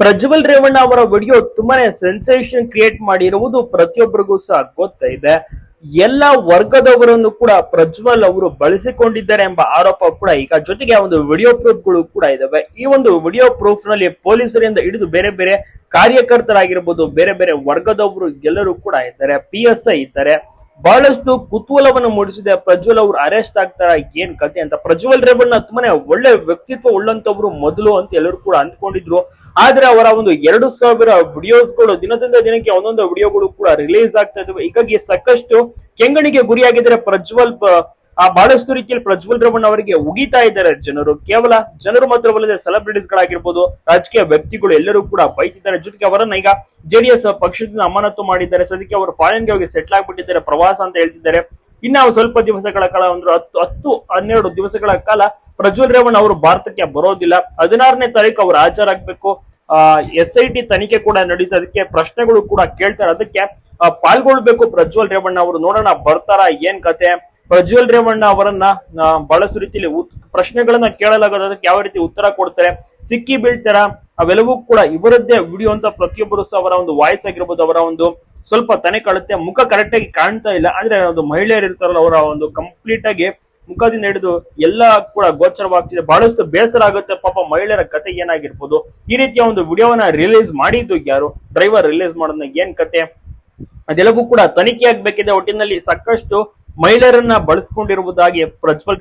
ಪ್ರಜ್ವಲ್ ರೇವಣ್ಣ ಅವರ ವಿಡಿಯೋ ತುಂಬಾನೇ sensation create ಮಾಡಿರುವುದು ಪ್ರತಿಯೊಬ್ಬರಿಗೂ ಸಹ ಗೊತ್ತಿದೆ ಎಲ್ಲ ವರ್ಗದವರನ್ನು ಕೂಡ ಪ್ರಜ್ವಲ್ ಅವರು ಬಳಸಿಕೊಂಡಿದ್ದಾರೆ ಎಂಬ ಆರೋಪ ಕೂಡ ಈಗ ಜೊತೆಗೆ ಒಂದು ವಿಡಿಯೋ ಪ್ರೂಫ್ಗಳು ಕೂಡ ಇದಾವೆ. ಈ ಒಂದು ವಿಡಿಯೋ ಪ್ರೂಫ್ನಲ್ಲಿ ಪೊಲೀಸರಿಂದ ಹಿಡಿದು ಬೇರೆ ಬೇರೆ ಕಾರ್ಯಕರ್ತರಾಗಿರ್ಬೋದು, ಬೇರೆ ಬೇರೆ ವರ್ಗದವರು ಎಲ್ಲರೂ ಕೂಡ ಇದ್ದಾರೆ ಪಿ ಇದ್ದಾರೆ. ಬಹಳಷ್ಟು ಕುತೂಹಲವನ್ನು ಮೂಡಿಸಿದೆ. ಪ್ರಜ್ವಲ್ ಅವರು ಅರೆಸ್ಟ್ ಆಗ್ತಾರ, ಏನ್ ಕತೆ ಅಂತ. ಪ್ರಜ್ವಲ್ ರೇವಣ್ಣ ತುಂಬಾನೇ ಒಳ್ಳೆ ವ್ಯಕ್ತಿತ್ವ ಉಳ್ಳಂತವ್ರು ಮೊದಲು ಅಂತ ಎಲ್ಲರೂ ಕೂಡ ಅಂದ್ಕೊಂಡಿದ್ರು. ಆದ್ರೆ ಅವರ ಒಂದು ಎರಡು ಸಾವಿರ ವಿಡಿಯೋಸ್ಗಳು ದಿನದಿಂದ ದಿನಕ್ಕೆ ಒಂದೊಂದು ವಿಡಿಯೋಗಳು ಕೂಡ ರಿಲೀಸ್ ಆಗ್ತಾ ಇದಾವೆ. ಹೀಗಾಗಿ ಸಾಕಷ್ಟು ಕೆಂಗಣಿಗೆ ಗುರಿಯಾಗಿದ್ದಾರೆ ಪ್ರಜ್ವಲ್ ಆ ಬಹಳಷ್ಟು ರೀತಿಯಲ್ಲಿ ಪ್ರಜ್ವಲ್ ರಮಣ್ ಅವರಿಗೆ ಉಗಿತಾ ಇದ್ದಾರೆ ಜನರು. ಕೇವಲ ಜನರು ಮಾತ್ರವಲ್ಲದೆ ಸೆಲೆಬ್ರಿಟೀಸ್ ಗಳಾಗಿರ್ಬೋದು, ರಾಜಕೀಯ ವ್ಯಕ್ತಿಗಳು ಎಲ್ಲರೂ ಕೂಡ ಬೈತಿದ್ದಾರೆ. ಜೊತೆಗೆ ಅವರನ್ನ ಈಗ ಜೆಡಿಎಸ್ ಪಕ್ಷದಿಂದ ಅಮಾನತು ಮಾಡಿದ್ದಾರೆ. ಸದ್ಯಕ್ಕೆ ಅವರು ಫಾರಿನ್ಗೆ ಹೋಗಿ ಸೆಟ್ಲ್ ಆಗ್ಬಿಟ್ಟಿದ್ದಾರೆ. ಪ್ರವಾಸ ಅಂತ ಹೇಳ್ತಿದ್ದಾರೆ. ಇನ್ನು ಸ್ವಲ್ಪ ದಿವಸಗಳ ಕಾಲ, ಒಂದು ಹತ್ತು ಹತ್ತು, ಹನ್ನೆರಡು ದಿವಸಗಳ ಕಾಲ ಪ್ರಜ್ವಲ್ ರೇವಣ್ ಅವರು ಭಾರತಕ್ಕೆ ಬರೋದಿಲ್ಲ. ಹದಿನಾರನೇ ತಾರೀಕು ಅವರು ಹಾಜರಾಗಬೇಕು. ಎಸ್ ಐ ಟಿ ತನಿಖೆ ಕೂಡ ನಡೀತಾ ಅದಕ್ಕೆ ಪ್ರಶ್ನೆಗಳು ಕೂಡ ಕೇಳ್ತಾರೆ. ಅದಕ್ಕೆ ಪಾಲ್ಗೊಳ್ಬೇಕು ಪ್ರಜ್ವಲ್ ರೇವಣ್ಣ ಅವರು. ನೋಡೋಣ ಬರ್ತಾರ, ಏನ್ ಕತೆ? ಪ್ರಜ್ವಲ್ ರೇವಣ್ಣ ಅವರನ್ನ ಬಹಳಷ್ಟು ರೀತಿಯಲ್ಲಿ ಪ್ರಶ್ನೆಗಳನ್ನ ಕೇಳಲಾಗೋದಕ್ಕೆ ಯಾವ ರೀತಿ ಉತ್ತರ ಕೊಡ್ತಾರೆ, ಸಿಕ್ಕಿ ಬೀಳ್ತಾರ, ಅವೆಲ್ಲವೂ ಕೂಡ ಇವರದ್ದೇ ವಿಡಿಯೋ ಅಂತ ಪ್ರತಿಯೊಬ್ಬರು ಸಹ ಅವರ ಒಂದು ವಾಯ್ಸ್ ಆಗಿರ್ಬೋದು, ಅವರ ಒಂದು ಸ್ವಲ್ಪ ತನೆ ಕಾಣುತ್ತೆ ಮುಖ ಕರೆಕ್ಟ್ ಆಗಿ ಕಾಣ್ತಾ ಇಲ್ಲ ಅಂದ್ರೆ ಒಂದು ಮಹಿಳೆಯರು ಇರ್ತಾರಲ್ಲ, ಅವರ ಒಂದು ಕಂಪ್ಲೀಟ್ ಆಗಿ ಮುಖದಿಂದ ಹಿಡಿದು ಎಲ್ಲ ಕೂಡ ಗೋಚರವಾಗ್ತಿದೆ, ಬಹಳಷ್ಟು ಬೇಸರ ಆಗುತ್ತೆ, ಪಾಪ ಮಹಿಳೆಯರ ಕತೆ ಏನಾಗಿರ್ಬೋದು, ಈ ರೀತಿಯ ಒಂದು ವಿಡಿಯೋವನ್ನ ರಿಲೀಸ್ ಮಾಡಿದ್ದು ಯಾರು ಡ್ರೈವರ್ ರಿಲೀಸ್ ಮಾಡೋದನ್ನ ಏನ್ ಕತೆ, ಅದೆಲ್ಲವೂ ಕೂಡ ತನಿಖೆ ಆಗ್ಬೇಕಿದೆ ಒಟ್ಟಿನಲ್ಲಿ ಸಾಕಷ್ಟು ಮಹಿಳೆಯರನ್ನ ಬಳಸ್ಕೊಂಡಿರುವುದಾಗಿ ಪ್ರಜ್ವಲ್